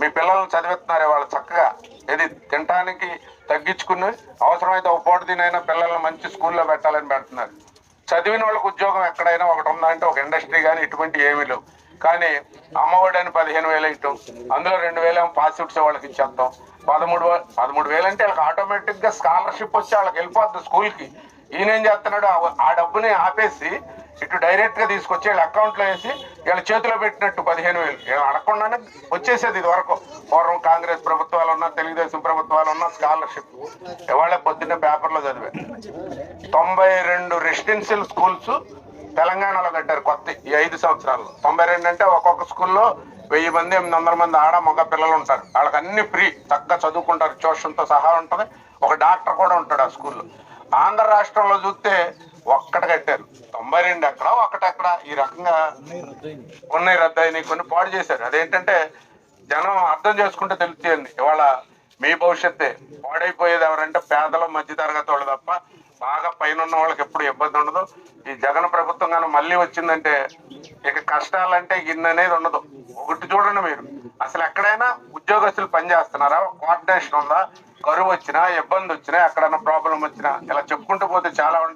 మీ పిల్లల్ని చదివిస్తున్నారు వాళ్ళు చక్కగా. ఇది తినటానికి తగ్గించుకుని అవసరమైతే ఒక పూట తినైనా పిల్లల్ని మంచి స్కూల్లో పెట్టాలని పెడుతున్నారు. చదివిన వాళ్ళకి ఉద్యోగం ఎక్కడైనా ఒకటి ఉందంటే ఒక ఇండస్ట్రీ కానీ ఇటువంటి ఏమీ లేవు. కానీ అమ్మఒడని అని పదిహేను వేలు ఇవ్వటం అందులో రెండు వేలు ఏమో పాస్అవుట్స్ వాళ్ళకి ఇచ్చేస్తాం. పదమూడు పదమూడు వేలు అంటే వాళ్ళకి ఆటోమేటిక్గా స్కాలర్షిప్ వచ్చి వాళ్ళకి వెళ్ళిపోద్ది స్కూల్కి. ఈయన ఏం చేస్తున్నాడు? ఆ- డబ్బుని ఆపేసి ఇటు డైరెక్ట్గా తీసుకొచ్చి వీళ్ళ అకౌంట్లో వేసి వీళ్ళ చేతిలో పెట్టినట్టు పదిహేను వేలు. అడగకుండానే వచ్చేసేది ఇది వరకు పూర్వం కాంగ్రెస్ ప్రభుత్వాలు ఉన్నా తెలుగుదేశం ప్రభుత్వాలు ఉన్నా స్కాలర్షిప్ ఇవాళ పొద్దున్నే పేపర్లో చదివే. తొంభై రెండు రెసిడెన్షియల్ స్కూల్స్ తెలంగాణలో కట్టారు కొత్త ఈ ఐదు సంవత్సరాల్లో. తొంభై రెండు అంటే ఒక్కొక్క స్కూల్లో వెయ్యి మంది ఎనిమిది వందల మంది ఆడ మగ పిల్లలు ఉంటారు. వాళ్ళకి అన్ని ఫ్రీ. చక్కగా చదువుకుంటారు. ట్యూషన్తో సహా ఉంటుంది. ఒక డాక్టర్ కూడా ఉంటాడు ఆ స్కూల్లో. ఆంధ్ర రాష్ట్రంలో చూస్తే ఒక్కటి కట్టారు. తొంభై రెండు ఎక్కడ ఒకటక్కడ ఈ రకంగా కొన్ని రద్దయినాయి కొన్ని పాడు చేశారు. అదేంటంటే జనం అర్థం చేసుకుంటే తెలుస్తుంది. ఇవాళ మీ భవిష్యత్తే పాడైపోయేది ఎవరంటే పేదలు మధ్యతరగతి వాళ్ళు తప్ప బాగా పైన ఉన్న వాళ్ళకి ఎప్పుడు ఇబ్బంది ఉండదు. ఈ జగన్ ప్రభుత్వం కానీ మళ్ళీ వచ్చిందంటే ఇక కష్టాలంటే ఇన్ననేది ఉండదు. ఒకటి చూడండి మీరు. అసలు ఎక్కడైనా ఉద్యోగస్తులు పనిచేస్తున్నారా? కోఆర్డినేషన్ ఉందా? కరువు వచ్చినా ఇబ్బంది వచ్చినా ఎక్కడైనా ప్రాబ్లం వచ్చినా? ఇలా చెప్పుకుంటూ పోతే చాలా ఉంటాయి